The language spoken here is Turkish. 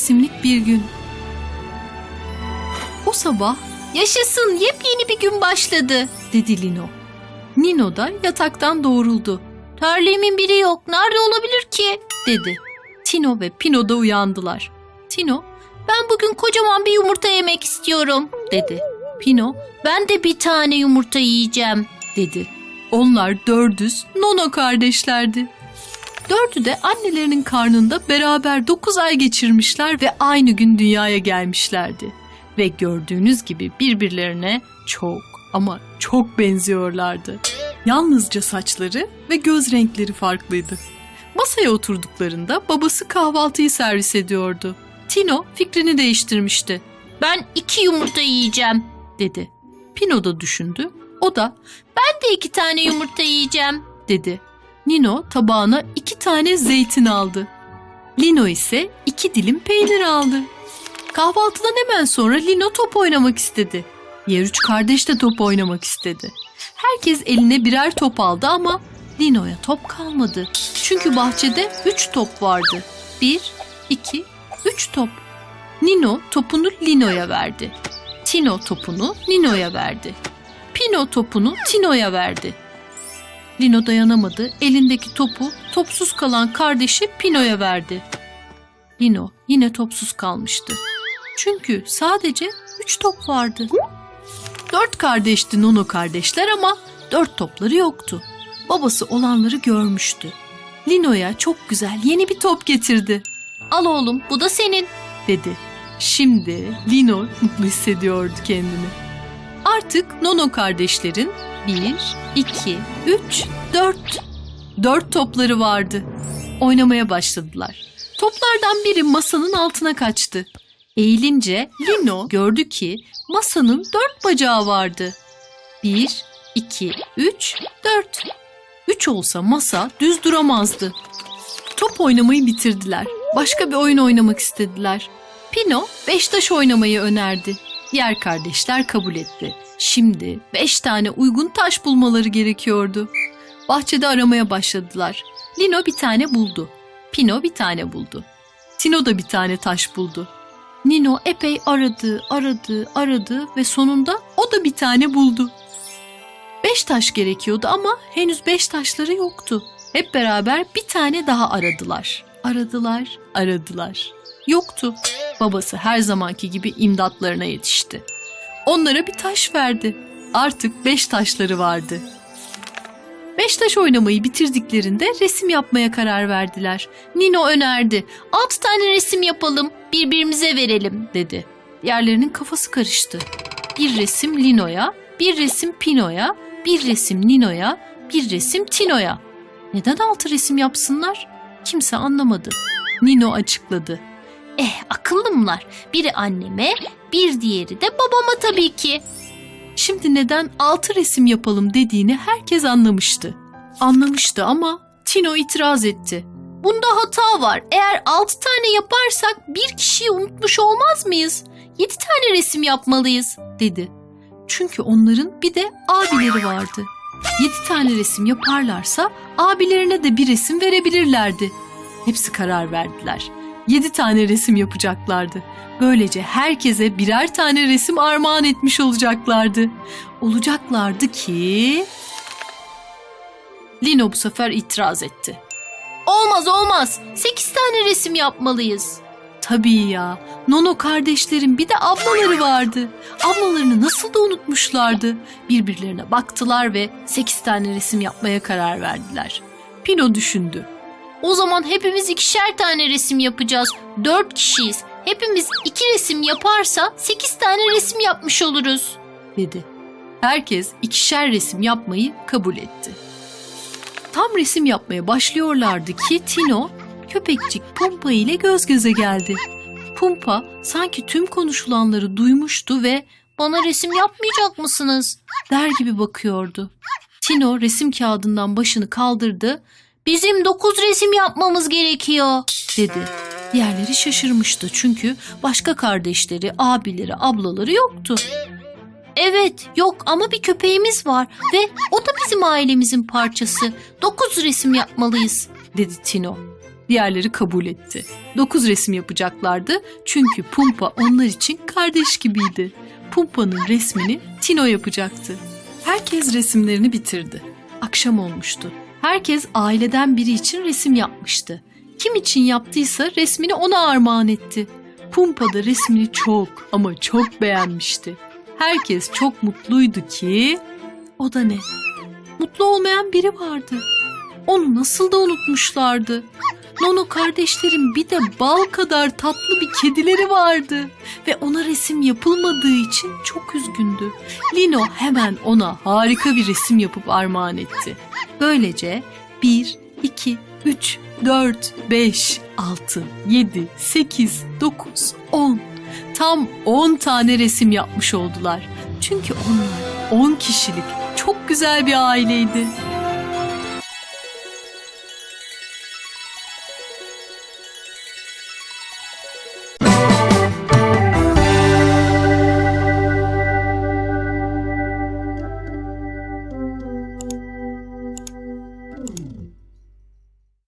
resimlik bir gün. O sabah Yaşasın yepyeni bir gün başladı. dedi Lino. Nino da yataktan doğruldu Terliğimin biri yok. Nerede olabilir ki? dedi. Tino ve Pino da uyandılar. Tino Ben bugün kocaman bir yumurta yemek istiyorum. dedi. Pino Ben de bir tane yumurta yiyeceğim. dedi. Onlar dördüz Nono kardeşlerdi. Dördü de annelerinin karnında beraber dokuz ay geçirmişler ve aynı gün dünyaya gelmişlerdi. Ve gördüğünüz gibi birbirlerine çok ama çok benziyorlardı. Yalnızca saçları ve göz renkleri farklıydı. Masaya oturduklarında babası kahvaltıyı servis ediyordu. Tino fikrini değiştirmişti Ben iki yumurta yiyeceğim. dedi. Pino da düşündü. O da Ben de iki tane yumurta yiyeceğim. dedi. Nino tabağına iki tane zeytin aldı. Lino ise iki dilim peynir aldı. Kahvaltıdan hemen sonra Lino top oynamak istedi. Diğer üç kardeş de top oynamak istedi. Herkes eline birer top aldı ama Lino'ya top kalmadı. Çünkü bahçede üç top vardı. Bir, iki, üç top. Nino topunu Lino'ya verdi. Tino topunu Nino'ya verdi. Pino topunu Tino'ya verdi. Lino dayanamadı. Elindeki topu topsuz kalan kardeşi Pino'ya verdi. Lino yine topsuz kalmıştı. Çünkü sadece üç top vardı. Dört kardeşti Nono kardeşler ama dört topları yoktu. Babası olanları görmüştü. Lino'ya çok güzel yeni bir top getirdi Al oğlum bu da senin. dedi. Şimdi Lino mutlu hissediyordu kendini. Artık Nono kardeşlerin bir, iki, üç, dört, dört topları vardı. Oynamaya başladılar. Toplardan biri masanın altına kaçtı. Eğilince Lino gördü ki masanın dört bacağı vardı. Bir, iki, üç, dört. Üç olsa masa düz duramazdı. Top oynamayı bitirdiler. Başka bir oyun oynamak istediler. Pino beş taş oynamayı önerdi. Diğer kardeşler kabul etti. Şimdi beş tane uygun taş bulmaları gerekiyordu. Bahçede aramaya başladılar. Lino bir tane buldu. Pino bir tane buldu. Tino da bir tane taş buldu. Nino epey aradı, aradı, aradı ve sonunda o da bir tane buldu. Beş taş gerekiyordu ama henüz beş taşları yoktu. Hep beraber bir tane daha aradılar. Aradılar, aradılar. Yoktu. Babası her zamanki gibi imdatlarına yetişti. Onlara bir taş verdi. Artık beş taşları vardı. Beş taş oynamayı bitirdiklerinde resim yapmaya karar verdiler. Nino önerdi. Altı tane resim yapalım. Birbirimize verelim. dedi. Diğerlerinin kafası karıştı. Bir resim Lino'ya, bir resim Pino'ya, bir resim Nino'ya, bir resim Tino'ya. Neden altı resim yapsınlar? Kimse anlamadı. Nino açıkladı. Eh akıllımlar. Biri anneme, bir diğeri de babama tabii ki. Şimdi neden altı resim yapalım dediğini herkes anlamıştı. Anlamıştı ama Tino itiraz etti. Bunda hata var. Eğer altı tane yaparsak bir kişiyi unutmuş olmaz mıyız? Yedi tane resim yapmalıyız. dedi. Çünkü onların bir de abileri vardı. Yedi tane resim yaparlarsa abilerine de bir resim verebilirlerdi. Hepsi karar verdiler. Yedi tane resim yapacaklardı. Böylece herkese birer tane resim armağan etmiş olacaklardı. Olacaklardı ki... Lino bu sefer itiraz etti. Olmaz olmaz. Sekiz tane resim yapmalıyız. Tabii ya. Nono kardeşlerin bir de ablaları vardı. Ablalarını nasıl da unutmuşlardı. Birbirlerine baktılar ve sekiz tane resim yapmaya karar verdiler. Pino düşündü. O zaman hepimiz ikişer tane resim yapacağız. Dört kişiyiz. Hepimiz iki resim yaparsa sekiz tane resim yapmış oluruz. dedi. Herkes ikişer resim yapmayı kabul etti. Tam resim yapmaya başlıyorlardı ki Tino köpekçik Pumpa ile göz göze geldi. Pumpa sanki tüm konuşulanları duymuştu ve Bana resim yapmayacak mısınız? der gibi bakıyordu. Tino resim kağıdından başını kaldırdı Bizim dokuz resim yapmamız gerekiyor. dedi. Diğerleri şaşırmıştı çünkü başka kardeşleri, abileri, ablaları yoktu. Evet yok ama bir köpeğimiz var ve o da bizim ailemizin parçası. Dokuz resim yapmalıyız. dedi Tino. Diğerleri kabul etti. 9 resim yapacaklardı çünkü Pumpa onlar için kardeş gibiydi. Pumpa'nın resmini Tino yapacaktı. Herkes resimlerini bitirdi. Akşam olmuştu. Herkes aileden biri için resim yapmıştı. Kim için yaptıysa resmini ona armağan etti. Pumpa da resmini çok ama çok beğenmişti. Herkes çok mutluydu ki o da ne? Mutlu olmayan biri vardı. Onu nasıl da unutmuşlardı. Nono kardeşlerin bir de bal kadar tatlı bir kedileri vardı ve ona resim yapılmadığı için çok üzgündü. Lino hemen ona harika bir resim yapıp armağan etti. Böylece 1, 2, 3, 4, 5, 6, 7, 8, 9, 10 tam 10 tane resim yapmış oldular. Çünkü onlar 10 kişilik çok güzel bir aileydi.